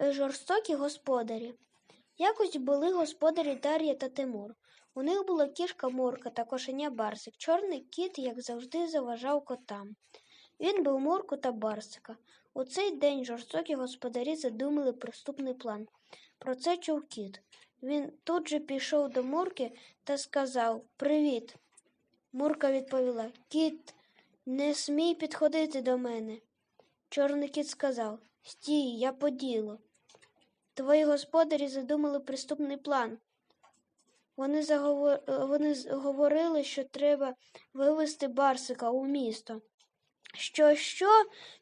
жорстокі господарі. Якось були господарі Дар'я та Тимур. У них була кішка Мурка та кошеня Барсик. Чорний кіт, як завжди, заважав котам. Він бив Мурку та Барсика. У цей день жорстокі господарі задумали приступний план. Про це чув кіт. Він тут же пішов до Мурки та сказав Привіт. Мурка відповіла Кіт, не смій підходити до мене. Чорний кіт сказав Стій, я по ділу. Твої господарі задумали приступний план. Вони, заговор... Вони говорили, що треба вивезти Барсика у місто. Що, що?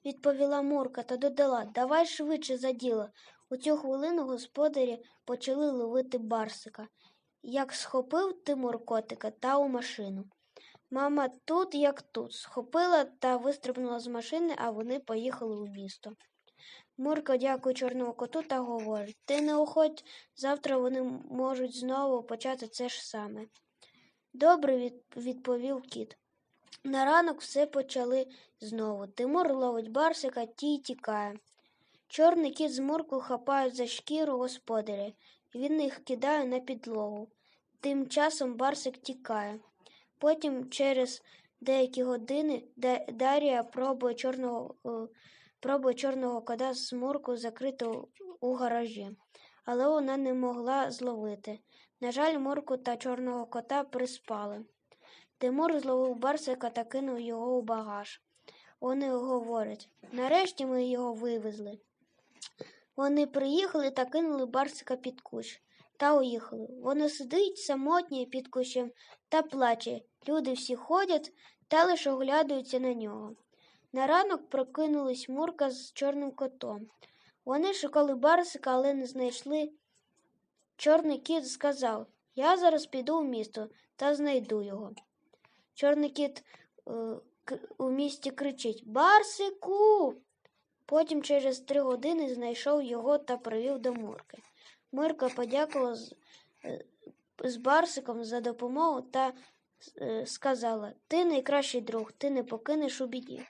відповіла Мурка та додала Давай швидше за діло. У цю хвилину господарі почали ловити Барсика. Як схопив Тимур котика та у машину. Мама тут, як тут, схопила та вистрибнула з машини, а вони поїхали у місто. Мурка дякує чорному коту та говорить Ти не уходь, завтра вони можуть знову почати це ж саме. Добре, відповів кіт. На ранок все почали знову. Тимур ловить барсика, тій тікає. Чорний кіт з Муркою хапають за шкіру господаря. Він їх кидає на підлогу. Тим часом барсик тікає. Потім через деякі години Да- Дар'я пробує чорного, е, чорного кота з Муркою закрити у- у гаражі, але вона не могла зловити. На жаль, Мурку та чорного кота приспали. Тимур зловив барсика та кинув його у багаж. Вони говорять нарешті ми його вивезли. Вони приїхали та кинули барсика під кущ та уїхали. Воно сидить самотнє під кущем та плаче. Люди всі ходять та лише оглядаються на нього. На ранок прокинулись Мурка з чорним котом. Вони шукали барсика, але не знайшли. Чорний кіт сказав Я зараз піду в місто та знайду його. Чорний кіт е, у місті кричить Барсику. Потім через три години знайшов його та привів до Мурки. Мирка подякувала з, е, з Барсиком за допомогу та е, сказала Ти найкращий друг, ти не покинеш у біді.